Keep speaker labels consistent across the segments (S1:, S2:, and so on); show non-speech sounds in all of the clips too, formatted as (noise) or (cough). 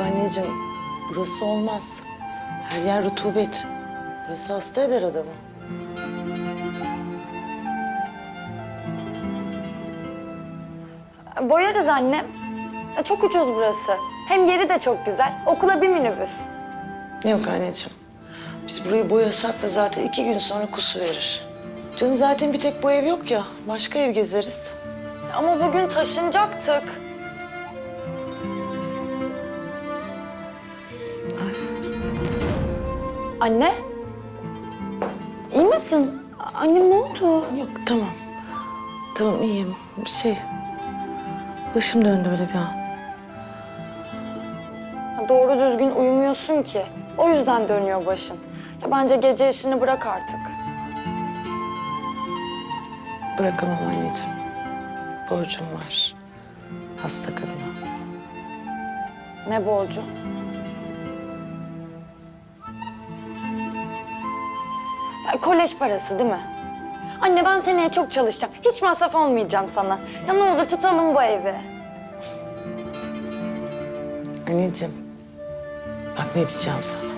S1: anneciğim. Burası olmaz. Her yer rutubet. Burası hasta eder adamı.
S2: Boyarız annem. Çok ucuz burası. Hem yeri de çok güzel. Okula bir minibüs.
S1: Yok anneciğim. Biz burayı boyasak da zaten iki gün sonra kusu verir. Canım zaten bir tek bu ev yok ya. Başka ev gezeriz.
S2: Ama bugün taşınacaktık. Anne? İyi misin? Annem ne oldu?
S1: Yok tamam. Tamam iyiyim. Bir şey. Başım döndü öyle bir an.
S2: Ya Doğru düzgün uyumuyorsun ki. O yüzden dönüyor başın. Ya bence gece işini bırak artık.
S1: Bırakamam anneciğim. Borcum var. Hasta kadına.
S2: Ne borcu? Kolej parası değil mi? Anne ben seneye çok çalışacağım. Hiç masraf olmayacağım sana. Ya ne olur tutalım bu evi.
S1: Anneciğim. Bak ne diyeceğim sana.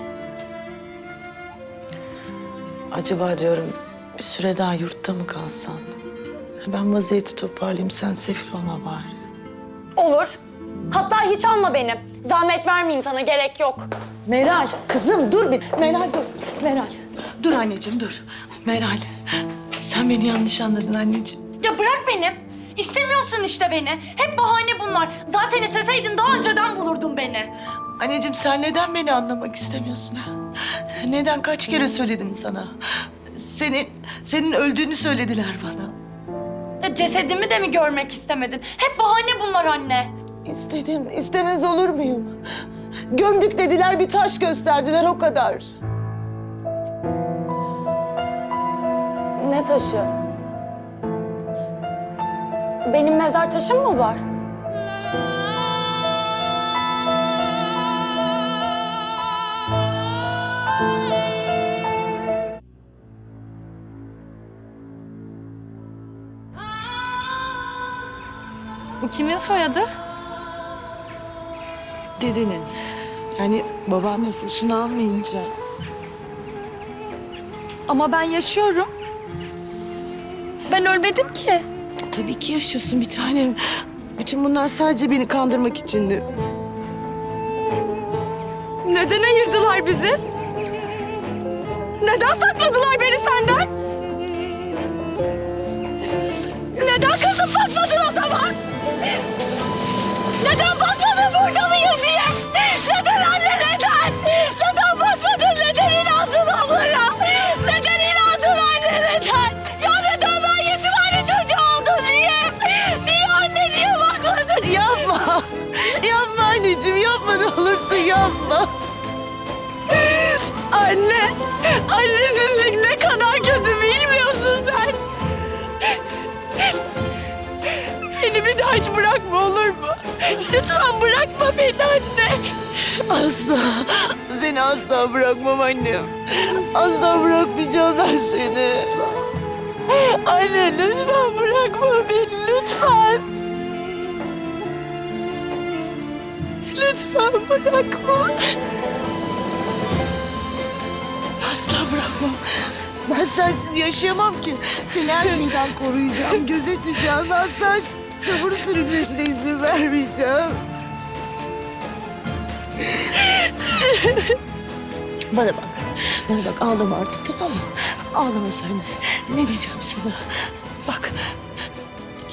S1: Acaba diyorum bir süre daha yurtta mı kalsan? Ben vaziyeti toparlayayım sen sefil olma bari.
S2: Olur. Hatta hiç alma beni. Zahmet vermeyeyim sana gerek yok.
S1: Meral kızım dur bir. Meral dur. Meral. Dur anneciğim dur. Meral. Sen beni yanlış anladın anneciğim.
S3: Ya bırak beni. İstemiyorsun işte beni. Hep bahane bunlar. Zaten isteseydin daha önceden bulurdun beni.
S1: Anneciğim sen neden beni anlamak istemiyorsun ha? Neden kaç kere söyledim sana? Senin, senin öldüğünü söylediler bana.
S3: Ya cesedimi de mi görmek istemedin? Hep bahane bunlar anne.
S1: İstedim, istemez olur muyum? Gömdük dediler, bir taş gösterdiler o kadar.
S2: Ne taşı? Benim mezar taşım mı var?
S3: Bu kimin soyadı?
S1: Dedenin. Yani baban nüfusunu almayınca.
S3: Ama ben yaşıyorum. Ben ölmedim ki.
S1: Tabii ki yaşıyorsun bir tanem. Bütün bunlar sadece beni kandırmak içindi.
S3: Neden ayırdılar bizi? Neden sakladılar beni senden? Anne, annesizlik ne kadar kötü bilmiyorsun sen. Beni bir daha hiç bırakma olur mu? Lütfen bırakma beni anne.
S1: Asla. Seni asla bırakmam annem. Asla bırakmayacağım ben seni.
S3: Anne lütfen bırakma beni lütfen. Lütfen bırakma.
S1: Asla bırakmam. Ben sensiz yaşayamam ki. Seni her şeyden koruyacağım, (laughs) gözeteceğim. Asla çamur sürülmesine izin vermeyeceğim. Bana bak. Bana bak ağlama artık tamam mı? Ağlama sen. Ne diyeceğim sana? Bak.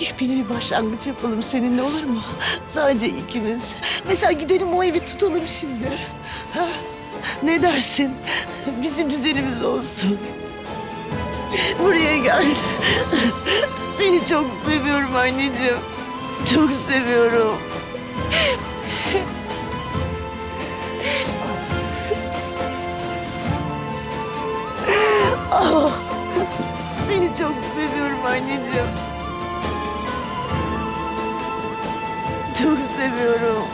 S1: Yepyeni bir başlangıç yapalım seninle olur mu? Sadece ikimiz. Mesela gidelim o evi tutalım şimdi. Ha? Ne dersin? Bizim düzenimiz olsun. Buraya gel. Seni çok seviyorum anneciğim. Çok seviyorum. Ah, Seni çok seviyorum anneciğim. Çok seviyorum.